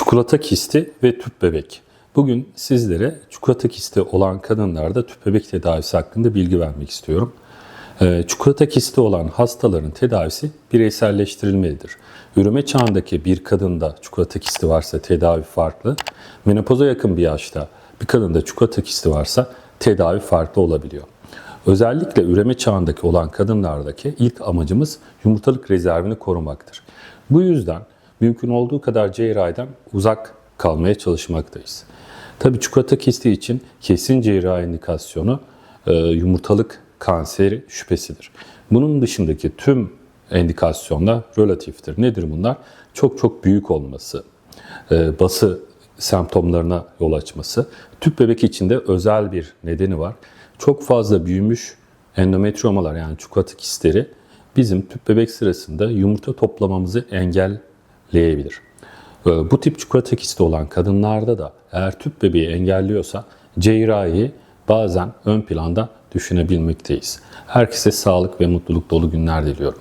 Çikolata kisti ve tüp bebek. Bugün sizlere çikolata kisti olan kadınlarda tüp bebek tedavisi hakkında bilgi vermek istiyorum. Ee, Çikolata kisti olan hastaların tedavisi bireyselleştirilmelidir. Üreme çağındaki bir kadında çikolata kisti varsa tedavi farklı. Menopoza yakın bir yaşta bir kadında çikolata kisti varsa tedavi farklı olabiliyor. Özellikle üreme çağındaki olan kadınlardaki ilk amacımız yumurtalık rezervini korumaktır. Bu yüzden mümkün olduğu kadar cerrahiden uzak kalmaya çalışmaktayız. Tabi çikolata kisti için kesin cerrahi indikasyonu e, yumurtalık kanseri şüphesidir. Bunun dışındaki tüm endikasyonlar relatiftir. Nedir bunlar? Çok çok büyük olması, e, bası semptomlarına yol açması. Tüp bebek içinde özel bir nedeni var. Çok fazla büyümüş endometriomalar yani çikolata kistleri bizim tüp bebek sırasında yumurta toplamamızı engelleyebilir. E, Bu tip çikolata kisti olan kadınlarda da eğer tüp bebeği engelliyorsa cerrahi bazen ön planda düşünebilmekteyiz. Herkese sağlık ve mutluluk dolu günler diliyorum.